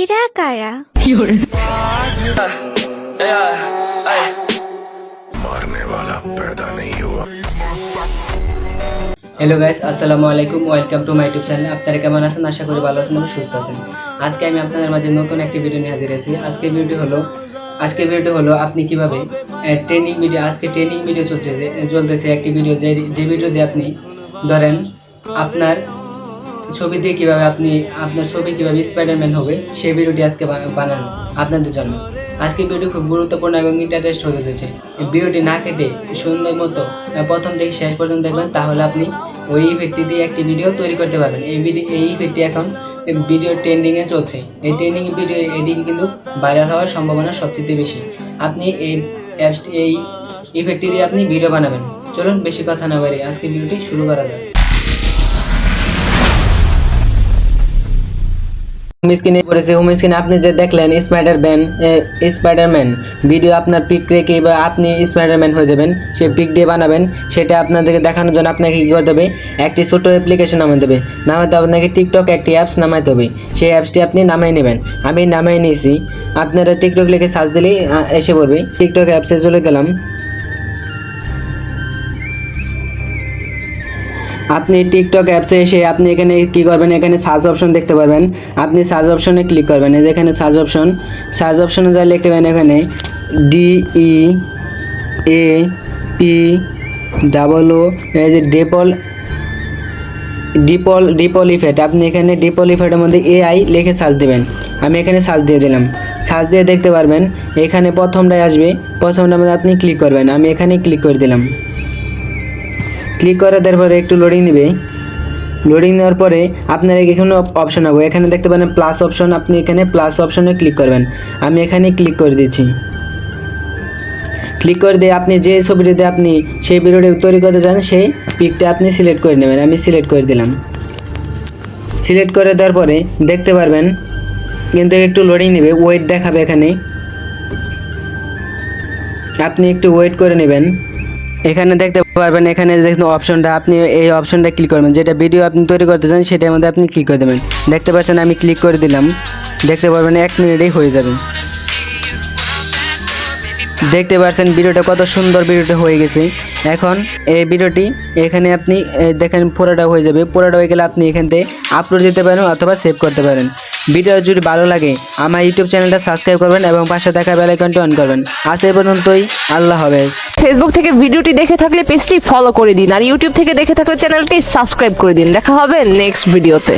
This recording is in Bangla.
এরা কারা? হ্যালো গাইস আসসালামু আলাইকুম। Welcome to my YouTube channel আপনারা কেমন আছেন? আশা করি ভালো আছেন এবং সুস্থ আছেন। আজকে আমি আপনাদের মাঝে নতুন একটি ভিডিও নিয়ে হাজির আছি আজকে ভিডিওটি হলো, আজকে ভিডিওটি হলো আপনি কীভাবে ট্রেনিং ভিডিও আজকে ট্রেনিং ভিডিও চলছে চলতেছে একটি ভিডিও যে যে ভিডিও দিয়ে আপনি ধরেন আপনার ছবি দিয়ে কীভাবে আপনি, আপনার ছবি কীভাবে স্পাইডারম্যান হবে, সেই ভিডিওটি আজকে বানানো আপনাদের জন্য। আজকে ভিডিও খুব গুরুত্বপূর্ণ এবং ইন্টারেস্ট চলেছে। এই ভিডিওটি না কেটে সুন্দর মতো প্রথম থেকে শেষ পর্যন্ত দেখবেন, তাহলে আপনি ওই ইফেক্টটি দিয়ে একটি ভিডিও তৈরি করতে পারবেন। এই ভিডিও এই ইফেক্টটি এখন ভিডিও ট্রেন্ডিংয়ে চলছে। এই ট্রেন্ডিং ভিডিও এডিং কিন্তু ভাইরাল হওয়ার সম্ভাবনা সবচেয়ে বেশি। আপনি এই অ্যাপসটি এই ইফেক্টটি দিয়ে আপনি ভিডিও বানাবেন। চলুন, বেশি কথা না বাড়ি আজকে ভিডিওটি শুরু করা যাক। হোম স্ক্রিনে পড়েছে। হোম স্ক্রিনে আপনি যে দেখলেন Spider Man Spider Man video আপনার পিক রেখে বা আপনি স্পাইডারম্যান হয়ে যাবেন সেই পিক দিয়ে বানাবেন, সেটা আপনাদেরকে দেখানোর জন্য আপনাকে কী করতে হবে? একটি ছোটো অ্যাপ্লিকেশন নামাতে হবে। নামাতে আপনাকে টিকটক একটি অ্যাপস নামাতে হবে। সেই অ্যাপসটি আপনি নামাই নেবেন। আমি নামাই নিয়েছি। আপনারা টিকটক লিখে সার্চ দিলেই এসে পড়বে। টিকটক অ্যাপসে চলে গেলাম। আপনি টিকটক অ্যাপসে এসে আপনি এখানে কি করবেন? এখানে সার্চ অপশন দেখতে পারবেন। আপনি সার্চ অপশনে ক্লিক করবেন। এই যে এখানে সার্চ অপশন সার্চ অপশনে যা লিখবেন এখানে D E A P double O এই যে ডেপল ডিপল ডিপল ইফেক্ট আপনি এখানে ডিপল ইফেক্টের মধ্যে এআই লিখে সার্চ দেবেন। আমি এখানে সার্চ দিয়ে দিলাম। সার্চ দিয়ে দেখতে পারবেন, এখানে প্রথমটাই আসবে। প্রথমটার মধ্যে আপনি ক্লিক করবেন। আমি এখানে ক্লিক করে দিলাম। ক্লিক করে দেওয়ার পরে একটু লোডিং নেবে লোডিং নেওয়ার পরে আপনার এখানে অপশন হবে। এখানে দেখতে পারেন প্লাস অপশন আপনি এখানে প্লাস অপশনে ক্লিক করবেন। আমি এখানে ক্লিক করে দিচ্ছি। ক্লিক করে দিয়ে আপনি যে ছবিটিতে আপনি সেই ভিডিওটি তৈরি করতে চান, সেই পিকটা আপনি সিলেক্ট করে নেবেন। আমি সিলেক্ট করে দিলাম। সিলেক্ট করে দেওয়ার পরে দেখতে পারবেন, কিন্তু একটু লোডিং নেবে ওয়েট দেখাবে এখানে। আপনি একটু ওয়েট করে নেবেন। এখানে দেখতে পারবেন, এখানে দেখুন অপশনটা আপনি এই অপশনটা ক্লিক করবেন। যেটা ভিডিও আপনি তৈরি করতে চান, সেটার মধ্যে আপনি ক্লিক করে দেবেন। দেখতে পাচ্ছেন, আমি ক্লিক করে দিলাম। দেখতে পারবেন, এক মিনিটেই হয়ে যাবে। দেখতে পাচ্ছেন ভিডিওটা কত সুন্দর ভিডিওটা হয়ে গেছে। এখন এই ভিডিওটি এখানে আপনি দেখেন, পুরোটা হয়ে যাবে। পুরোটা হয়ে গেলে আপনি এখান থেকে আপলোড দিতে পারেন অথবা সেভ করতে পারেন। ভিডিও যদি ভালো লাগে, আমার ইউটিউব চ্যানেলটা সাবস্ক্রাইব করবেন এবং পাশে থাকা বেল আইকনটি অন করবেন। আজ এ পর্যন্তই, আল্লাহ হাফেজ। ফেসবুক থেকে ভিডিওটি দেখে থাকলে পেজটি ফলো করে দিন, আর ইউটিউব থেকে দেখে থাকলে চ্যানেলটি সাবস্ক্রাইব করে দিন। দেখা হবে নেক্সট ভিডিওতে